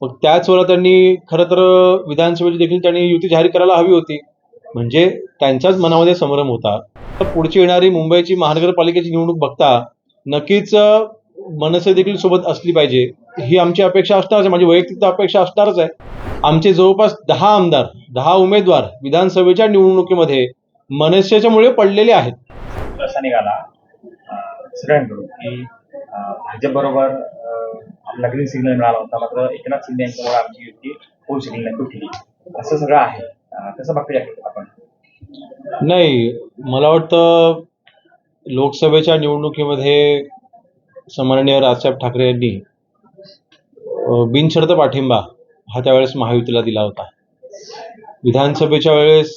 मग त्याच वेळेला त्यांनी खरं तर विधानसभेची देखील त्यांनी युती जाहीर करायला हवी होती. म्हणजे त्यांच्याच मनामध्ये संभ्रम होता. तर पुढची येणारी मुंबईची महानगरपालिकेची निवडणूक बघता नक्कीच मनसे देखील सोबत असली पाहिजे. ही आमची अपेक्षा असणारच आहे. माझी वैयक्तिक अपेक्षा असणारच आहे. आमचे जवळपास दहा आमदार दहा उमेदवार विधानसभेच्या निवडणुकीमध्ये मनसेच्यामुळे पडलेले आहेत. निघाला सगळ्यांकडून की भाजप बरोबर आपला ग्रीन सिग्नल मिळाला होता. मात्र एकनाथ शिंदे यांच्यामुळे आमची युती होऊ शकली नाही तुटली. असं सगळं आहे. कसं बघता आपण? नाही मला वाटतं लोकसभेच्या निवडणुकीमध्ये सन्माननीय राजसाहेब ठाकरे यांनी बिनशर्त पाठिंबा हा त्यावेळेस महायुतीला दिला होता. विधानसभेच्या वेळेस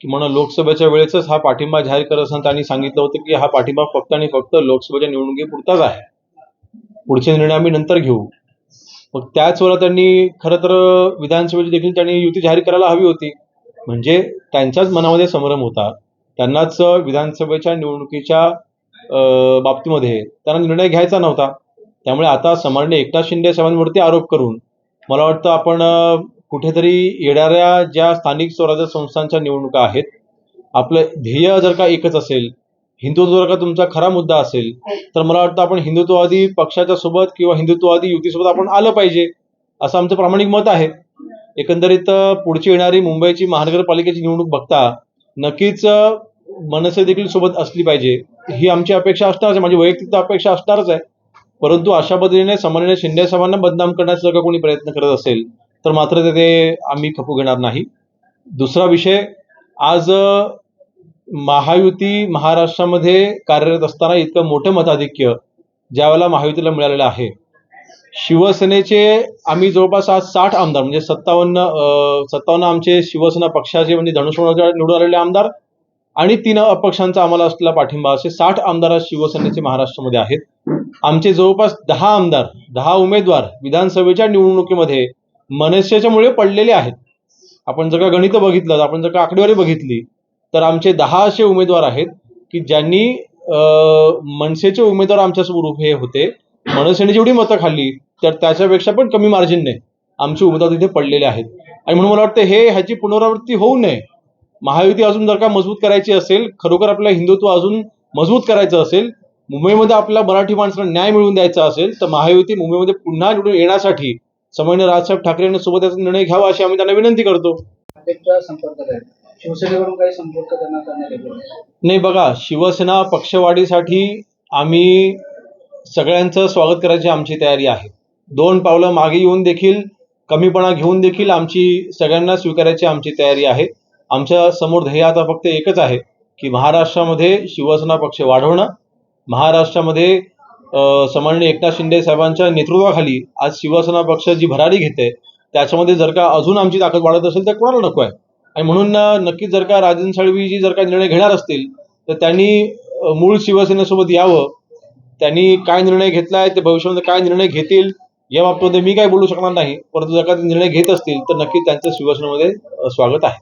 अ, लोकसभेच्या वेळेसच हा पाठिंबा जाहीर करत असताना त्यांनी सांगितलं होतं की हा पाठिंबा फक्त आणि फक्त लोकसभेच्या निवडणुकीपुरताच आहे. पुढचे निर्णय आम्ही नंतर घेऊ. मग त्याच वेळेला त्यांनी खरं तर विधानसभेची देखील त्यांनी युती जाहीर करायला हवी होती. म्हणजे त्यांच्याच मनामध्ये संभ्रम होता. त्यांनाच विधानसभेच्या निवडणुकीच्या बाबतीमध्ये त्यांना निर्णय घ्यायचा नव्हता. त्यामुळे आता सन्माननीय एकनाथ शिंदे साहेबांवरती आरोप करून मला वाटतं आपण कुठेतरी येणाऱ्या ज्या स्थानिक स्वराज्य संस्थांच्या निवडणुका आहेत आपलं ध्येय जर का एकच असेल हिंदुत्व जर का तुमचा खरा मुद्दा असेल तर मला वाटतं आपण हिंदुत्ववादी पक्षाच्या सोबत किंवा हिंदुत्ववादी युतीसोबत आपण आलं पाहिजे असं आमचं प्रामाणिक मत आहे. एकंदरीत पुढची येणारी मुंबईची महानगरपालिकेची निवडणूक बघता नक्कीच मनसे देखील सोबत असली पाहिजे ही आमची अपेक्षा असणारच आहे माझी वैयक्तिक अपेक्षा असणारच आहे. परंतु अशा पद्धतीने सामान्य शिंदे साहेबांना बदनाम करण्याचा जर का कोणी प्रयत्न करत असेल तर मात्र ते- आम्ही खपू घेणार नाही. दुसरा विषय आज महायुती महाराष्ट्रामध्ये कार्यरत असताना इतकं मोठं मताधिक्य ज्यावेळेला महायुतीला मिळालेलं आहे. शिवसेनेचे आम्ही जवळपास आज साठ आमदार म्हणजे सत्तावन्न सत्तावन्न आमचे शिवसेना पक्षाचे म्हणजे धनुष्यबाणाचे निवडून आलेले आमदार आणि तीन अपक्षांचा आम्हाला असलेला पाठिंबा असे साठ आमदार आज शिवसेनेचे महाराष्ट्रामध्ये आहेत. आमचे जवळपास दहा आमदार दहा उमेदवार विधानसभेच्या निवडणुकीमध्ये मनुष्याच्यामुळे पडलेले आहेत. आपण जर का गणित बघितलं आपण जर का आकडेवारी बघितली तर आमचे दहा असे उमेदवार आहेत की ज्यांनी मनसेचे उमेदवार आमच्यासमोर उभे होते. मनसेने जेवढी मतं खाल्ली तर त्याच्यापेक्षा पण कमी मार्जिनने आमचे उमेदवार तिथे पडलेले आहेत. आणि म्हणून मला वाटतं हे ह्याची पुनरावृत्ती होऊ नये. महायुती अजून जर का मजबूत करायची असेल खरोखर आपलं हिंदुत्व अजून मजबूत करायचं असेल मुंबईमध्ये आपल्या मराठी माणसाला न्याय मिळवून द्यायचा असेल तर महायुती मुंबईमध्ये पुन्हा निवडून येण्यासाठी सामान्य राजसाहेब ठाकरे यांनी सोबत याचा निर्णय घ्यावा अशी आम्ही त्यांना विनंती करतो. शिवसेनेवरून काही संपर्क नाही बघा शिवसेना पक्षवाढीसाठी आम्ही सगळ्यांचं स्वागत करायची आमची तयारी आहे. दोन पावलं मागे येऊन देखील कमीपणा घेऊन देखील आमची सगळ्यांना स्वीकारायची आमची तयारी आहे. आमच्यासमोर ध्येय आता फक्त एकच आहे की महाराष्ट्रामध्ये शिवसेना पक्ष वाढवणं महाराष्ट्रामध्ये सन्माननीय एकनाथ शिंदे साहेबांच्या नेतृत्वाखाली आज शिवसेना पक्ष जी भरारी घेते त्याच्यामध्ये जर का अजून आमची ताकद वाढत असेल तर कोणाला नको आहे? आणि म्हणून नक्कीच जर का राजन साळवीजी जर का निर्णय घेणार असतील तर त्यांनी मूळ शिवसेनेसोबत यावं. त्यांनी काय निर्णय घेतलाय ते भविष्यामध्ये काय निर्णय घेतील या बाबतीमध्ये मी काय बोलू शकणार नाही. परंतु जर का ते निर्णय घेत असतील तर नक्की त्यांचं शिवसेनेमध्ये स्वागत आहे.